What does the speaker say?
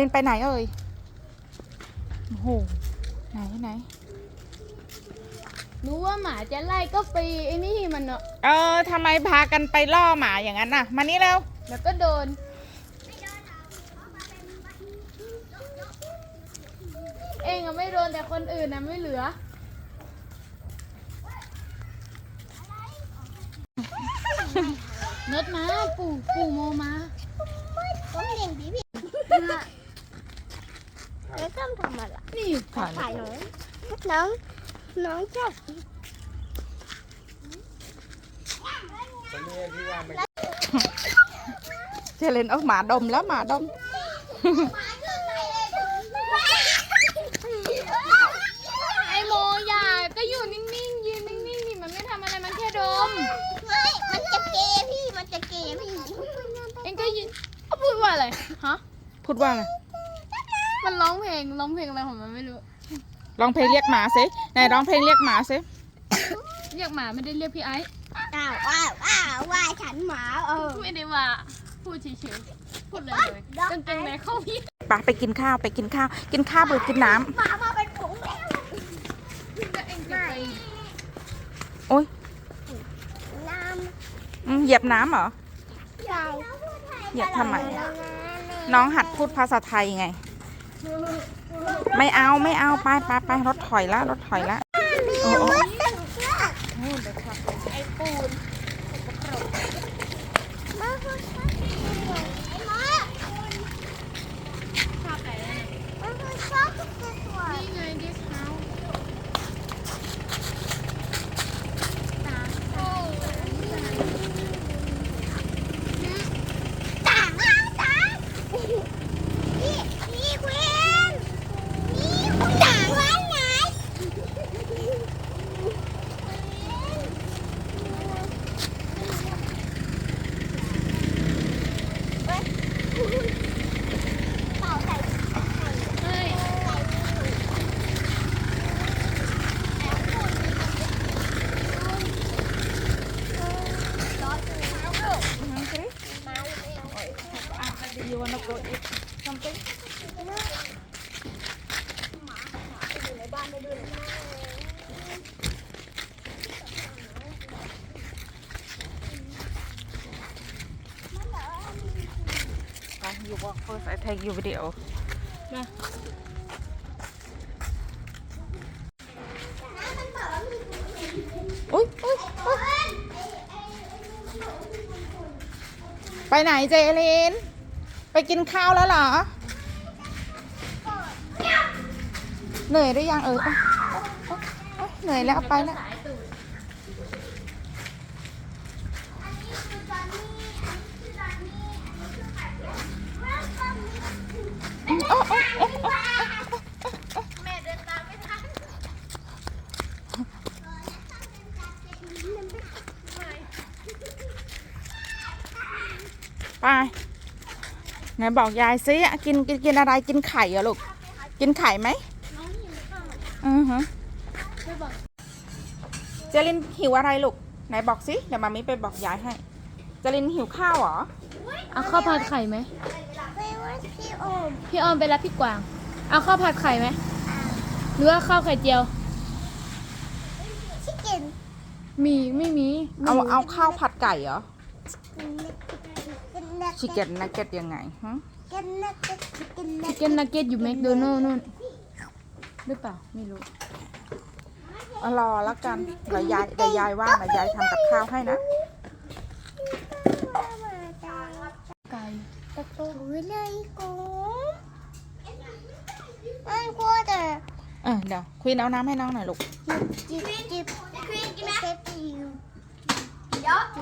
ลินไปไหนเอ่ย โอ้โห ไหนไหน รู้ว่าหมาจะไล่ก็ไปไอ้นี่มันเนาะเออทำไมพากันไปล่อหมาอย่างนั้นน่ะ มานี่เร็ว แล้วก็โดน เองอะไม่โดนแต่คนอื่นนะไม่เหลือ นดมาปู่ปู่โมมา ผมเลี้ยงบีบี แล้วก็ทำอะไรนี่ถ่ายถ่ายน้องน้องน้องชอบเจเลนเอาหมาดมแล้วหมาดมไอโมอย่าก็อยู่นิ่งๆยืนนิ่งๆนี่มันไม่ทำอะไรมันแค่ดมไม่มันจะเกย์พี่มันจะเกย์พี่เองก็ยืนเขาพูดว่าอะไรฮะพูดว่าอะไร มันร้องเพลงร้องเพลงอะไรของมันไม่รู้ร้องเพลงเรียกหมาสิไหนร้องเพลงเรียกหมาสิเรียกหมาไม่ได้เรียกพี่ไอ้อ้าวว้าวว้าวว่าฉันหมาเออไม่ได้ว่าพูดเฉยๆพูดเลยเลยกางเกงในเข้าพี่ไปไปกินข้าวไปกินข้าว กินข้าวหรือกินน้หมามาเป็นฝูงแล้วก็เองจะไปำโอ้ยน้อืมเหยียบน้ำเหรอำใหญ่เหยียบทำไมอะน้องหัดพูดภาษาไทยไง ไม่เอาไม่เอาไปไปไปรถถอยละรถถอยละโอ้โอ้ไอ้ปูน យួរនៅគាត់ទៀតខ្ញុំទៅ you walk first I take you video มาอุ้ยอุ้ยอุ๊ยไปไหนเจเลนไปกินข้าวแล้วเหรอ เหนื่อยหรือยังเออเอ้ยเอ้ยเอ้ยเหนื่อยแล้วไปแล้วอืมโอ้โอ้โอ้โอ้ แม่เดินตามไม่ทัน ไปไหนบอกยายซิอะกินกินกินอะไรกินไข่เหรอลูก กินไข่ไหมอือฮะไม่บอกเจลินหิวอะไรลูก ไหนบอกสิเดี๋ยวมามิไปบอกยายให้ เจลินหิวข้าวเหรอเอาข้าวผัดไข่ไหมไม่ว่าพี่โอมพี่ออมไปรับพี่กวาง เอาข้าวผัดไข่ไหมหรือว่าข้าวไข่เจียวชิคเก้นมีไม่มี เอาเอาข้าวผัดไก่เหรอ ชิคเก้นนักเก็ตยังไงฮะกันนักกันกันนัชิกคเก้นนักเก็ตอยู่แมคโดนัลล์นู่นหรือเปล่าไม่รู้เอารอแล้วกันเดี๋ยวยายเดี๋ยวยายว่างเดี๋ยวยายทำกับข้าวให้นะไก่ตะโตโอ้ยเลยกูอันกูแต่เออเดี๋ยวคุยเอาน้ำให้น้องหน่อยลูก จิบจิบจิบจิบจิบ